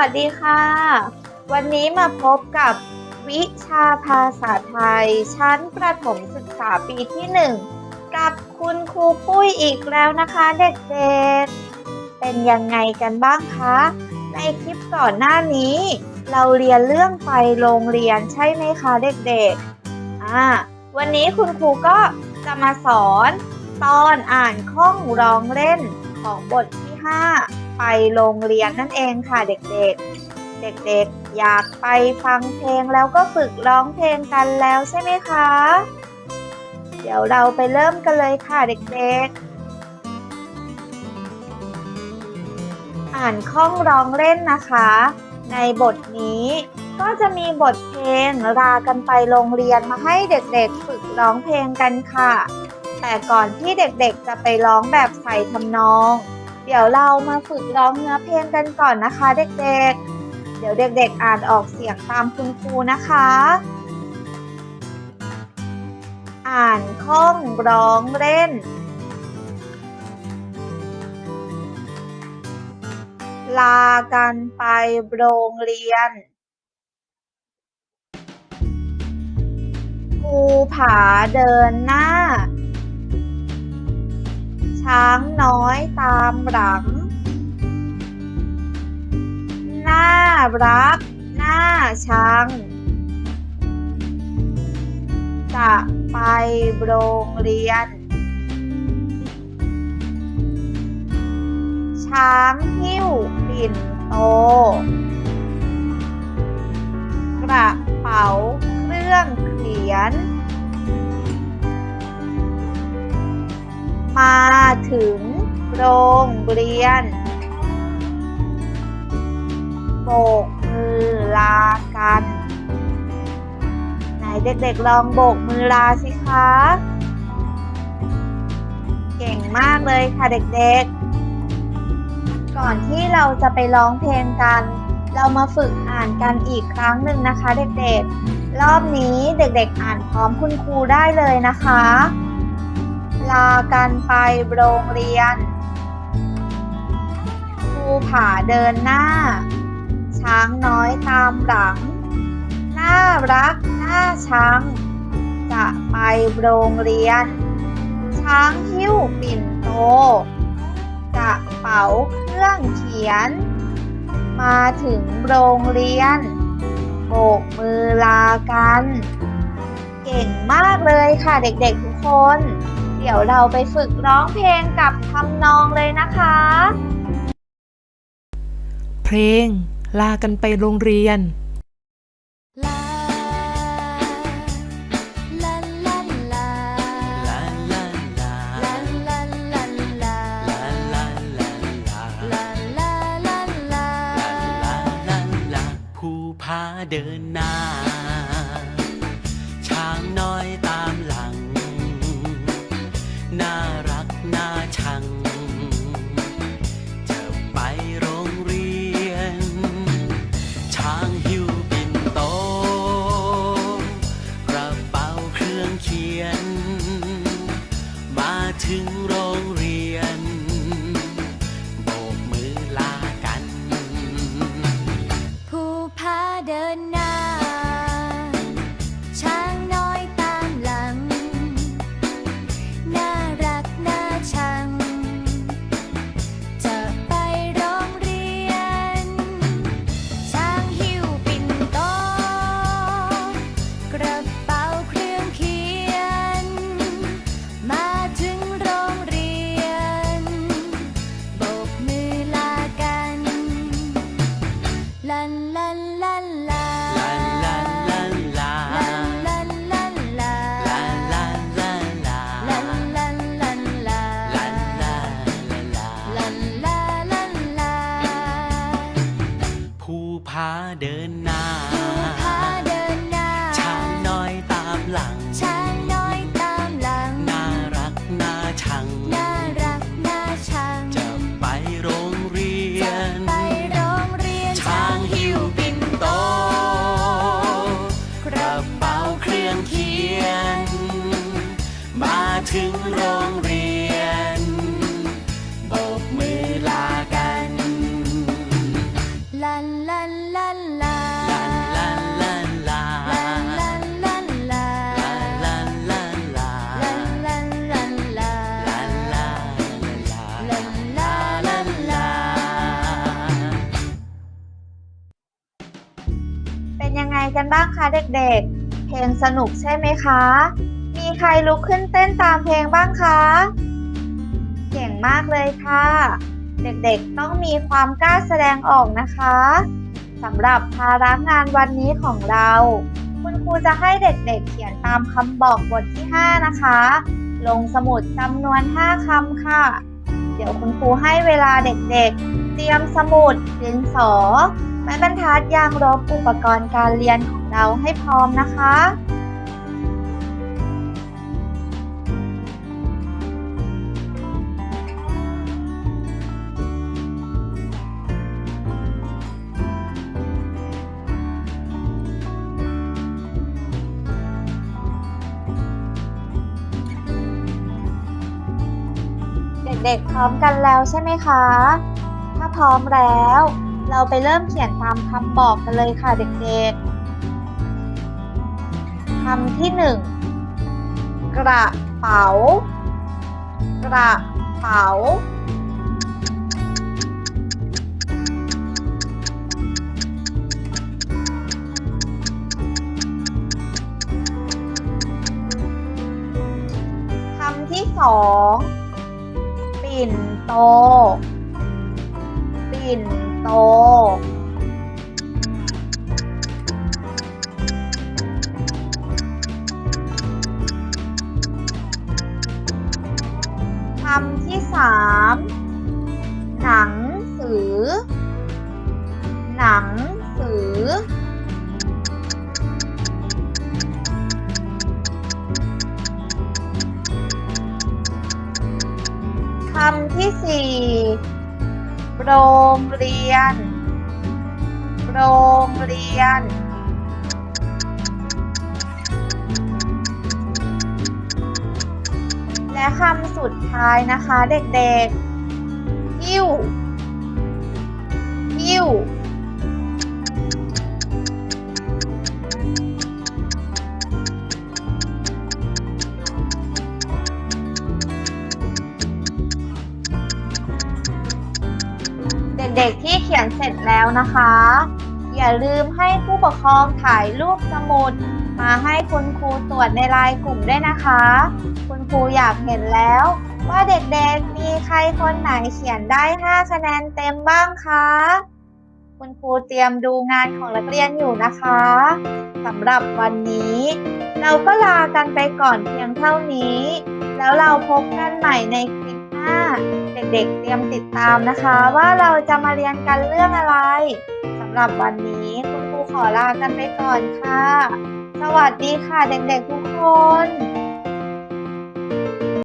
วัสดีค่ะ วันนี้มาพบกับวิชาภาษาไทย ชั้นประถมศึกษาปีที่หนึ่งกับคุณครูปุ้ยอีกแล้วนะคะเด็กๆ เป็นยังไงกันบ้างคะ ในคลิปก่อนหน้านี้ เราเรียนเรื่องไปโรงเรียนใช่ไหมคะเด็กๆอ่าวันนี้คุณครูก็จะมาสอน ตอนอ่านข้องร้องเล่นของบทที่ 5 ไปโรงเรียนนั่นเองค่ะเด็กๆ เด็กๆ อยากไปฟังเพลงแล้วก็ฝึกร้องเพลงกันแล้วใช่ไหมคะ เดี๋ยวเราไปเริ่มกันเลยค่ะเด็กๆ อ่านข้องร้องเล่นนะคะ ในบทนี้ก็จะมีบทเพลงลากันไปโรงเรียนมาให้เด็กๆ ฝึกร้องเพลงกันค่ะ แต่ก่อนที่เด็กๆจะไปร้องแบบใส่ทำนอง เดี๋ยวเรามาฝึกร้องเนื้อเพลงกันก่อนนะคะเด็กๆ เดี๋ยวเด็กๆ อ่านออกเสียงตามคุณครูนะคะ อ่านข้องร้องเล่น ลากันไปโรงเรียนภูผาเดินหน้า ช้างน้อยตามหลัง น่ารัก น่าชัง จะไปโรงเรียน ช้างหิ้วปิ่นโต กระเป๋าเครื่องเขียน มาถึงโรงเรียนโบกมือลากัน ไหนเด็กๆลองโบกมือลาสิคะ เก่งมากเลยค่ะเด็กๆ ก่อนที่เราจะไปร้องเพลงกัน เรามาฝึกอ่านกันอีกครั้งหนึ่งนะคะเด็กๆ รอบนี้เด็กๆอ่านพร้อมคุณครูได้เลยนะคะ ลากันไปโรงเรียน ภูผาเดินหน้า ช้างน้อยตามหลัง น่ารักน่าชังจะไปโรงเรียน ช้างหิ้วปิ่นโต กระเป๋าเครื่องเขียน มาถึงโรงเรียน โบกมือลากัน เก่งมากเลยค่ะเด็กๆทุกคน เดี๋ยวเราไปฝึกร้องเพลงกับทำนองเลยนะคะ เพลง ลากันไปโรงเรียน ลา ลาลาลา ลาลาลา ลาลาลาลา ลาลาลาลา ลาลาลาลา ลาลาผู้พาเดินหน้า น่ กันบ้างคะเด็กๆ เพลงสนุกใช่ไหมคะ มีใครลุกขึ้นเต้นตามเพลงบ้างคะ เก่งมากเลยค่ะ เด็กๆต้องมีความกล้าแสดงออกนะคะสำหรับภาระงานวันนี้ของเรา คุณครูจะให้เด็กๆเขียนตามคำบอกบทที่ 5 นะคะ ลงสมุดจำนวน 5คำค่ะ เดี๋ยวคุณครูให้เวลาเด็กๆ เตรียมสมุดดินสอ ม้บรรทัดยางลบอุปกรณ์การเรียนของเราให้พร้อมนะคะเด็กๆพร้อมกันแล้วใช่ไหมคะ ถ้าพร้อมแล้ว เราไปเริ่มเขียนตามคำบอกกันเลยค่ะเด็กๆคำที่หนึ่งกระเป๋า กระเป๋า คำที่สอง ปิ่นโต ปิ่น คำที่สามหนังสือ หนังสือ คำที่สี่ รงเรียน โรงเรียน และคำสุดท้ายนะคะเด็กๆหิ้วหิ้ว ด็กๆที่เขียนเสร็จแล้วนะคะ อย่าลืมให้ผู้ปกครองถ่ายรูปสมุด มาให้คุณครูตรวจในไลน์กลุ่มด้วยนะคะ คุณครูอยากเห็นแล้ว ว่าเด็กๆมีใครคนไหนเขียนได้ 5 คะแนนเต็มบ้างคะ คุณครูเตรียมดูงานของนักเรียนอยู่นะคะสำหรับวันนี้ เราก็ลากันไปก่อนเพียงเท่านี้ แล้วเราพบกันใหม่ในคลิป เด็กๆเตรียมติดตามนะคะว่าเราจะมาเรียนกันเรื่องอะไรสำหรับวันนี้คุณครูขอลากันไปก่อนค่ะ สวัสดีค่ะเด็กๆทุกคน